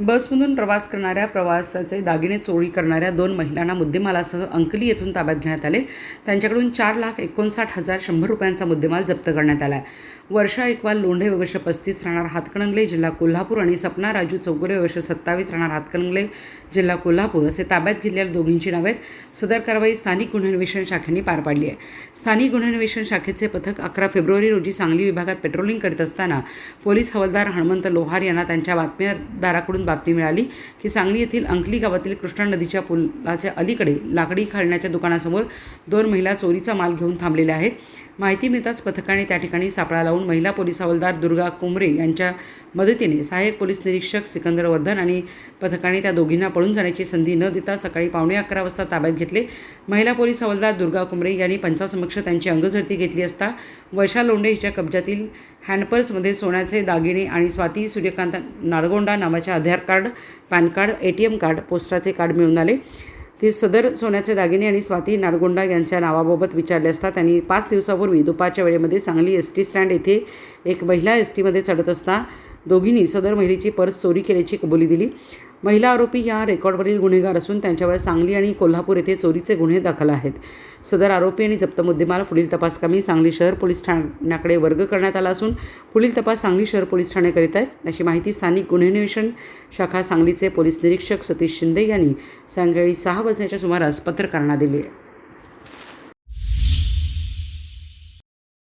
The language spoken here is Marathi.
बसमधून प्रवास करणाऱ्या प्रवासाचे दागिने चोरी करणाऱ्या दोन महिलांना मुद्देमालासह अंकली येथून ताब्यात घेण्यात आले. त्यांच्याकडून चार लाख एकोणसाठ हजार शंभर रुपयांचा मुद्देमाल जप्त करण्यात आला. आहे वर्षा एकवाल लोंढे वर्ष पस्तीस राहणार हातकणंगले जिल्हा कोल्हापूर आणि सपना राजू चौगुले वर्ष सत्तावीस राहणार हातकणंगले जिल्हा कोल्हापूर असे ताब्यात घेतलेल्या दोघींची नावे आहेत सदर कारवाई स्थानिक गुन्हे अन्वेषण शाखेने पार पाडली आहे. स्थानिक गुन्हे अन्वेषण शाखेचे पथक अकरा फेब्रुवारी रोजी सांगली विभागात पेट्रोलिंग करीत असताना पोलीस हवालदार हणमंत लोहार यांना त्यांच्या बातमीदाराकडून बातमी मिळाली की सांगली येथील अंकली गावातील कृष्णा नदीच्या पुलाच्या अलीकडे लाकडी खालण्याच्या दुकानासमोर दोन महिला चोरीचा माल घेऊन थांबलेल्या आहेत. माहिती मिळताच पथकाने त्या ठिकाणी सापळा लावून महिला पोलीस हवालदार दुर्गा कुंबरे यांच्या मदतीने सहाय्यक पोलीस निरीक्षक सिकंदर वर्धन आणि पथकाने त्या दोघींना पळून जाण्याची संधी न देता सकाळी पावणे अकरा वाजता ताब्यात घेतले. महिला पोलीस हवालदार दुर्गा कुंबरे यांनी पंचासमक्ष त्यांची अंगझडती घेतली असता वर्षा लोंढे हिच्या कब्जातील हँडपर्समध्ये सोन्याचे दागिने आणि स्वाती सूर्यकांत नाळगोंडा नावाचे Aadhaar card PAN card A T M card पोस्टाचे card मिळून आले. ते सदर सोन्याचे दागिने आणि स्वाती नारगोंडा यांच्या नावाबाबत विचारले असता त्यांनी पाच दिवसापूर्वी दुपारच्या वेळेमध्ये सांगली एस टी स्टँड येथे एक महिला एस टीमध्ये चढत असता दोघींनी सदर महिलेची पर्स चोरी केल्याची कबुली दिली. महिला आरोपी या रेकॉर्डवरील गुन्हेगार असून त्यांच्यावर सांगली आणि कोल्हापूर येथे चोरीचे गुन्हे दाखल आहेत. सदर आरोपी आणि जप्त मुद्देमाल पुढील तपासकामी सांगली शहर पोलीस ठाण्याकडे वर्ग करण्यात आला असून पुढील तपास सांगली शहर पोलीस ठाणे करीत आहेत अशी माहिती स्थानिक गुन्हे अन्वेषण शाखा सांगलीचे पोलीस निरीक्षक सतीश शिंदे यांनी सायंकाळी सहा वाजण्याच्या सुमारास पत्रकारांना दिली आहे.